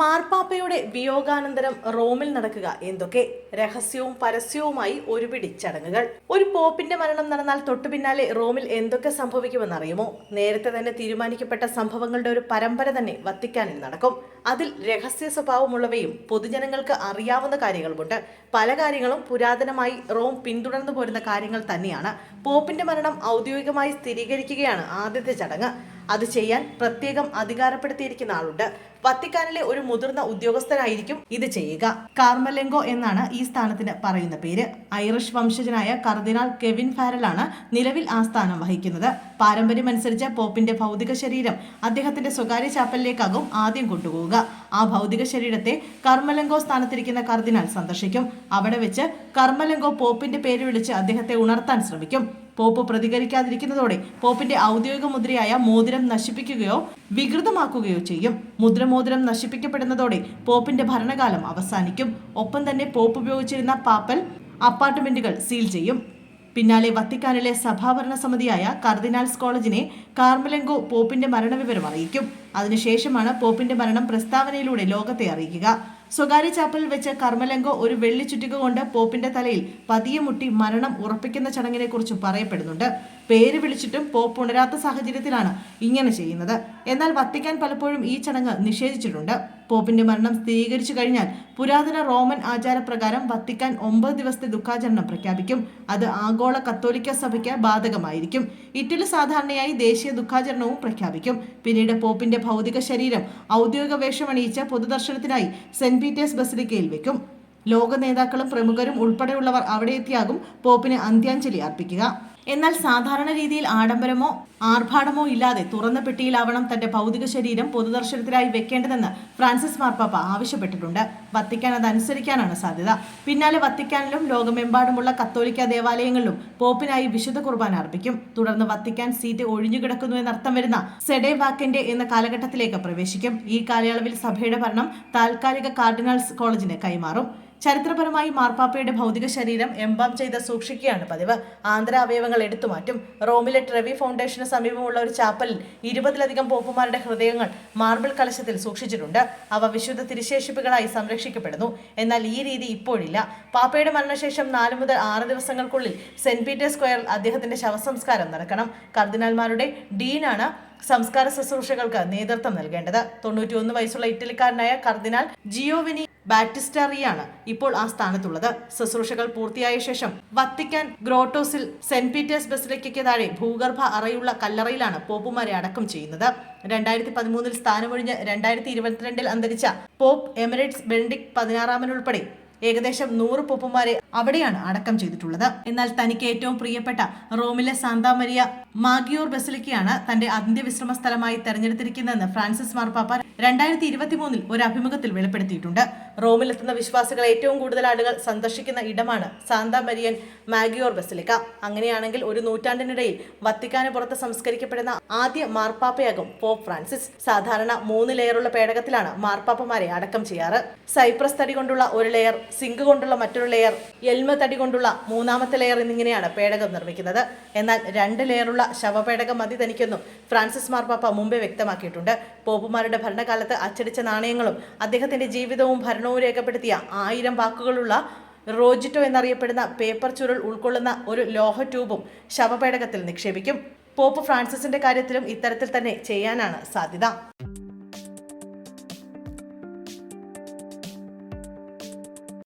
മാർപ്പാപ്പയുടെ വിയോഗാനന്തരം റോമിൽ നടക്കുക എന്തൊക്കെ? രഹസ്യവും പരസ്യവുമായി ഒരുപിടി ചടങ്ങുകൾ. ഒരു പോപ്പിന്റെ മരണം നടന്നാൽ തൊട്ടു പിന്നാലെ റോമിൽ എന്തൊക്കെ സംഭവിക്കുമെന്ന് അറിയുമോ? നേരത്തെ തന്നെ തീരുമാനിക്കപ്പെട്ട സംഭവങ്ങളുടെ ഒരു പരമ്പര തന്നെ വത്തിക്കാനിൽ നടക്കും. അതിൽ രഹസ്യ സ്വഭാവമുള്ളവയും പൊതുജനങ്ങൾക്ക് അറിയാവുന്ന കാര്യങ്ങളുമുണ്ട്. പല കാര്യങ്ങളും പുരാതനമായി റോം പിന്തുടർന്നു പോരുന്ന കാര്യങ്ങൾ തന്നെയാണ്. പോപ്പിന്റെ മരണം ഔദ്യോഗികമായി സ്ഥിരീകരിക്കുകയാണ് ആദ്യത്തെ ചടങ്ങ്. അത് ചെയ്യാൻ പ്രത്യേകം അധികാരപ്പെടുത്തിയിരിക്കുന്ന ആളുണ്ട്. വത്തിക്കാനിലെ ഒരു മുതിർന്ന ഉദ്യോഗസ്ഥനായിരിക്കും ഇത് ചെയ്യുക. കാർമലെങ്കോ എന്നാണ് ഈ സ്ഥാനത്തിന് പറയുന്ന പേര്. ഐറിഷ് വംശജനായ കർദിനാൾ കെവിൻ ഫാരലാണ് നിലവിൽ ആ സ്ഥാനം വഹിക്കുന്നത്. പാരമ്പര്യമനുസരിച്ച് പോപ്പിന്റെ ഭൗതിക ശരീരം അദ്ദേഹത്തിന്റെ സ്വകാര്യ ചാപ്പലിലേക്കാകും ആദ്യം കൊണ്ടുപോവുക. ആ ഭൗതിക ശരീരത്തെ കർമ്മലങ്കോ സ്ഥാനത്തിരിക്കുന്ന കർദിനാൾ സന്ദർശിക്കും. അവിടെ വെച്ച് കർമ്മലങ്കോ പോപ്പിന്റെ പേര് വിളിച്ച് അദ്ദേഹത്തെ ഉണർത്താൻ ശ്രമിക്കും. പോപ്പ് പ്രതികരിക്കാതിരിക്കുന്നതോടെ പോപ്പിന്റെ ഔദ്യോഗിക മുദ്രയായ മോതിരം നശിപ്പിക്കുകയോ വികൃതമാക്കുകയോ ചെയ്യും. മുദ്രമോതിരം നശിപ്പിക്കപ്പെടുന്നതോടെ പോപ്പിന്റെ ഭരണകാലം അവസാനിക്കും. ഒപ്പം തന്നെ പോപ്പ് ഉപയോഗിച്ചിരുന്ന പാപ്പൽ അപ്പാർട്ട്മെന്റുകൾ സീൽ ചെയ്യും. പിന്നാലെ വത്തിക്കാനിലെ സഭാഭരണ സമിതിയായ കർദിനാൾസ് കോളേജിനെ കാർമലെങ്കോ പോപ്പിന്റെ മരണവിവരം അറിയിക്കും. അതിനുശേഷമാണ് പോപ്പിന്റെ മരണം പ്രസ്താവനയിലൂടെ ലോകത്തെ അറിയിക്കുക. സ്വകാര്യ ചാപ്പലിൽ വെച്ച് കർമ്മലങ്കോ ഒരു വെള്ളി ചുറ്റിക കൊണ്ട് പോപ്പിന്റെ തലയിൽ പതിയെ മുട്ടി മരണം ഉറപ്പിക്കുന്ന ചടങ്ങിനെ കുറിച്ചും പറയപ്പെടുന്നുണ്ട്. പേര് വിളിച്ചിട്ടും പോപ്പ് ഉണരാത്ത സാഹചര്യത്തിലാണ് ഇങ്ങനെ ചെയ്യുന്നത്. എന്നാൽ വത്തിക്കാൻ പലപ്പോഴും ഈ ചടങ്ങ് നിഷേധിച്ചിട്ടുണ്ട്. പോപ്പിന്റെ മരണം സ്ഥിരീകരിച്ചു കഴിഞ്ഞാൽ പുരാതന റോമൻ ആചാരപ്രകാരം വത്തിക്കാൻ ഒമ്പത് ദിവസത്തെ ദുഃഖാചരണം പ്രഖ്യാപിക്കും. അത് ആഗോള കത്തോലിക്ക സഭയ്ക്ക് ബാധകമായിരിക്കും. ഇറ്റലി സാധാരണയായി ദേശീയ ദുഃഖാചരണവും പ്രഖ്യാപിക്കും. പിന്നീട് പോപ്പിന്റെ ഭൗതിക ശരീരം ഔദ്യോഗിക വേഷമണിയിച്ച പൊതുദർശനത്തിനായി സെന്റ് പീറ്റേഴ്സ് ബസിലിക്കയിൽ വെക്കും. ലോക നേതാക്കളും പ്രമുഖരും ഉൾപ്പെടെയുള്ളവർ അവിടെ എത്തിയാകും പോപ്പിന് അന്ത്യാഞ്ജലി അർപ്പിക്കുക. എന്നാൽ സാധാരണ രീതിയിൽ ആഡംബരമോ ആർഭാടമോ ഇല്ലാതെ തുറന്ന പെട്ടിയിലാവണം തന്റെ ഭൗതിക ശരീരം പൊതുദർശനത്തിനായി വെക്കേണ്ടതെന്ന് ഫ്രാൻസിസ് മാർപ്പാപ്പ ആവശ്യപ്പെട്ടിട്ടുണ്ട്. വത്തിക്കാൻ അനുസരിക്കാനാണ് സാധ്യത. പിന്നാലെ വത്തിക്കാനിലും ലോകമെമ്പാടുമുള്ള കത്തോലിക്ക ദേവാലയങ്ങളിലും പോപ്പിനായി വിശുദ്ധ കുർബാന അർപ്പിക്കും. തുടർന്ന് വത്തിക്കാൻ സീറ്റ് ഒഴിഞ്ഞുകിടക്കുന്നു എന്നർത്ഥം വരുന്ന സെഡേ വാക്കിന്റെ എന്ന കാലഘട്ടത്തിലേക്ക് പ്രവേശിക്കും. ഈ കാലയളവിൽ സഭയുടെ ഭരണം താൽക്കാലിക കാർഡിനൽസ് കോളേജിന് കൈമാറും. ചരിത്രപരമായി മാർപ്പാപ്പയുടെ ഭൗതിക ശരീരം എംബാം ചെയ്ത് സൂക്ഷിക്കുകയാണ് പതിവ്. ആന്ധ്ര അവയവങ്ങൾ എടുത്തുമാറ്റും റോമിലെ ട്രെവി ഫൗണ്ടേഷന് സമീപമുള്ള ഒരു ചാപ്പലിൽ ഇരുപതിലധികം പോപ്പുമാരുടെ ഹൃദയങ്ങൾ മാർബിൾ കലശത്തിൽ സൂക്ഷിച്ചിട്ടുണ്ട്. അവ വിശുദ്ധ തിരിശേഷിപ്പുകളായി സംരക്ഷിക്കപ്പെടുന്നു. എന്നാൽ ഈ രീതി ഇപ്പോഴില്ല. പാപ്പയുടെ മരണശേഷം നാല് മുതൽ ആറ് ദിവസങ്ങൾക്കുള്ളിൽ സെന്റ് പീറ്റേഴ്സ് സ്ക്വയറിൽ അദ്ദേഹത്തിന്റെ ശവസംസ്കാരം നടക്കണം. കർദിനാൽമാരുടെ ഡീനാണ് സംസ്കാര ശുശ്രൂഷകൾക്ക് നേതൃത്വം നൽകേണ്ടത്. തൊണ്ണൂറ്റിയൊന്ന് വയസ്സുള്ള ഇറ്റലിക്കാരനായ കർദിനാൾ ജിയോവിനി ബാറ്റിസ്റ്ററിയാണ് ഇപ്പോൾ ആ സ്ഥാനത്തുള്ളത്. ശുശ്രൂഷകൾ പൂർത്തിയായ ശേഷം വത്തിക്കാൻ ഗ്രോട്ടോസിൽ സെന്റ് പീറ്റേഴ്സ് ബസിലിക്കയ്ക്ക് താഴെ ഭൂഗർഭ അറയുള്ള കല്ലറയിലാണ് പോപ്പുമാരെ അടക്കം ചെയ്യുന്നത്. രണ്ടായിരത്തി പതിമൂന്നിൽ സ്ഥാനമൊഴിഞ്ഞ് രണ്ടായിരത്തി ഇരുപത്തിരണ്ടിൽ അന്തരിച്ച പോപ്പ് എമിറേറ്റ്സ് ബെനഡിക് പതിനാറാമനുൾപ്പെടെ ഏകദേശം നൂറ് പോപ്പുമാരെ അവിടെയാണ് അടക്കം ചെയ്തിട്ടുള്ളത്. എന്നാൽ തനിക്ക് ഏറ്റവും പ്രിയപ്പെട്ട റോമിലെ സാന്താമരിയ മാഗിയോർ ബസിലിക്കയാണ് തന്റെ അന്ത്യവിശ്രമ സ്ഥലമായി തെരഞ്ഞെടുത്തിരിക്കുന്നതെന്ന് ഫ്രാൻസിസ് മാർപ്പാപ്പ രണ്ടായിരത്തി ഇരുപത്തി മൂന്നിൽ ഒരു അഭിമുഖത്തിൽ വെളിപ്പെടുത്തിയിട്ടുണ്ട്. റോമിലെത്തുന്ന വിശ്വാസികൾ ഏറ്റവും കൂടുതൽ ആളുകൾ സന്ദർശിക്കുന്ന ഇടമാണ് സാന്താ മരിയൻ മാഗിയോർ ബസിലിക്ക. അങ്ങനെയാണെങ്കിൽ ഒരു നൂറ്റാണ്ടിനിടയിൽ വത്തിക്കാന് പുറത്ത് സംസ്കരിക്കപ്പെടുന്ന ആദ്യ മാർപ്പാപ്പയാകും പോപ്പ് ഫ്രാൻസിസ്. സാധാരണ മൂന്ന് ലെയറുള്ള പേടകത്തിലാണ് മാർപ്പാപ്പമാരെ അടക്കം ചെയ്യാറ്. സൈപ്രസ് തടി കൊണ്ടുള്ള ഒരു ലെയർ സിങ്ക് കൊണ്ടുള്ള മറ്റൊരു ലെയർ എൽമ തടി കൊണ്ടുള്ള മൂന്നാമത്തെ ലെയർ എന്നിങ്ങനെയാണ് പേടകം നിർമ്മിക്കുന്നത്. എന്നാൽ രണ്ട് ലെയറുള്ള ശവപേടകം മതി തനിക്കെന്നും ഫ്രാൻസിസ് മാർപ്പാപ്പ മുമ്പേ വ്യക്തമാക്കിയിട്ടുണ്ട്. പോപ്പുമാരുടെ ഭരണകാലത്ത് അച്ചടിച്ച നാണയങ്ങളും അദ്ദേഹത്തിന്റെ ജീവിതവും ഭരണവും രേഖപ്പെടുത്തിയ ആയിരം വാക്കുകളുള്ള റോജിറ്റോ എന്നറിയപ്പെടുന്ന പേപ്പർ ചുരുൾ ഉൾക്കൊള്ളുന്ന ഒരു ലോഹ ട്യൂബും ശവപേടകത്തിൽ നിക്ഷേപിക്കും. പോപ്പ് ഫ്രാൻസിസിന്റെ കാര്യത്തിലും ഇത്തരത്തിൽ തന്നെ ചെയ്യാനാണ് സാധ്യത.